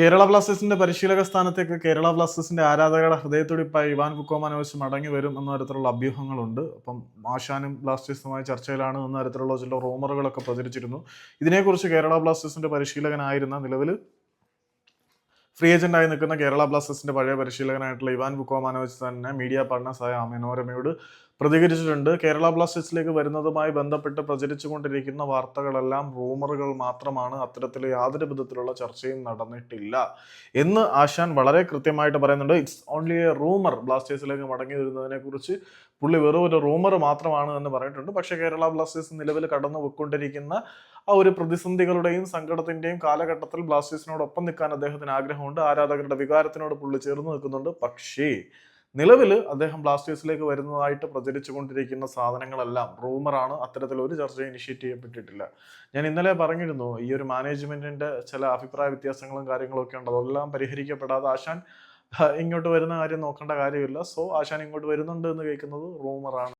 കേരള ബ്ലാസ്റ്റേഴ്സിന്റെ പരിശീലക സ്ഥാനത്തേക്ക് കേരള ബ്ലാസ്റ്റേഴ്സിന്റെ ആരാധകരുടെ ഹൃദയത്തുടിപ്പായി ഇവാൻ കുക്കോമാനോവിച്ച് മടങ്ങി വരും എന്ന തരത്തിലുള്ള അഭ്യൂഹങ്ങളുണ്ട്. അപ്പം ആശാനും ബ്ലാസ്റ്റേഴ്സുമായി ചർച്ചയിലാണ് എന്ന തരത്തിലുള്ള ചില റൂമറുകളൊക്കെ പ്രചരിച്ചിരുന്നു. ഇതിനെക്കുറിച്ച് കേരള ബ്ലാസ്റ്റേഴ്സിന്റെ പരിശീലകനായിരുന്ന നിലവിൽ ഫ്രീ ഏജന്റായി നിൽക്കുന്ന കേരള ബ്ലാസ്റ്റേഴ്സിന്റെ പഴയ പരിശീലകനായിട്ടുള്ള ഇവാൻ ബുക്കോമാനോവിച്ച് തന്നെ മീഡിയ പാർട്ണേഴ്സായ മനോരമയോട് പ്രതികരിച്ചിട്ടുണ്ട്. കേരള ബ്ലാസ്റ്റേഴ്സിലേക്ക് വരുന്നതുമായി ബന്ധപ്പെട്ട് പ്രചരിച്ചുകൊണ്ടിരിക്കുന്ന വാർത്തകളെല്ലാം റൂമറുകൾ മാത്രമാണ് അത്തരത്തിൽ യാതൊരു വിധത്തിലുള്ള ചർച്ചയും നടന്നിട്ടില്ല. എന്ന് ആശാൻ വളരെ കൃത്യമായിട്ട് പറയുന്നുണ്ട്. ഇറ്റ്സ് ഓൺലി എ റൂമർ ബ്ലാസ്റ്റേഴ്സിലേക്ക് മടങ്ങി വരുന്നതിനെ കുറിച്ച് പുള്ളി വെറും ഒരു റൂമർ മാത്രമാണ് എന്ന് പറഞ്ഞിട്ടുണ്ട്. പക്ഷേ കേരള ബ്ലാസ്റ്റേഴ്സ് നിലവിൽ കടന്നു പോയിക്കൊണ്ടിരിക്കുന്ന ആ ഒരു പ്രതിസന്ധികളുടെയും സങ്കടത്തിന്റെയും കാലഘട്ടത്തിൽ ബ്ലാസ്റ്റേഴ്സിനോടൊപ്പം നിൽക്കാൻ അദ്ദേഹത്തിന് ആഗ്രഹമുണ്ട് ആരാധകരുടെ വികാരത്തിനോട് പുള്ളി ചേർന്ന് നിൽക്കുന്നുണ്ട്. പക്ഷേ നിലവിൽ അദ്ദേഹം ബ്ലാസ്റ്റേഴ്സിലേക്ക് വരുന്നതായിട്ട് പ്രചരിച്ചു കൊണ്ടിരിക്കുന്ന സാധനങ്ങളെല്ലാം റൂമറാണ് അത്തരത്തിൽ ഒരു ചർച്ച ഇനിഷ്യേറ്റ് ചെയ്യപ്പെട്ടിട്ടില്ല. ഞാൻ ഇന്നലെ പറഞ്ഞിരുന്നു ഈ ഒരു മാനേജ്മെന്റിന്റെ ചില അഭിപ്രായ വ്യത്യാസങ്ങളും കാര്യങ്ങളും ഒക്കെ ഉണ്ട്. അതെല്ലാം പരിഹരിക്കപ്പെടാതെ ആശാൻ ഇങ്ങോട്ട് വരുന്ന കാര്യം നോക്കേണ്ട കാര്യമില്ല. സോ ആശാൻ ഇങ്ങോട്ട് വരുന്നുണ്ട് എന്ന് കേൾക്കുന്നത് റൂമറാണ്.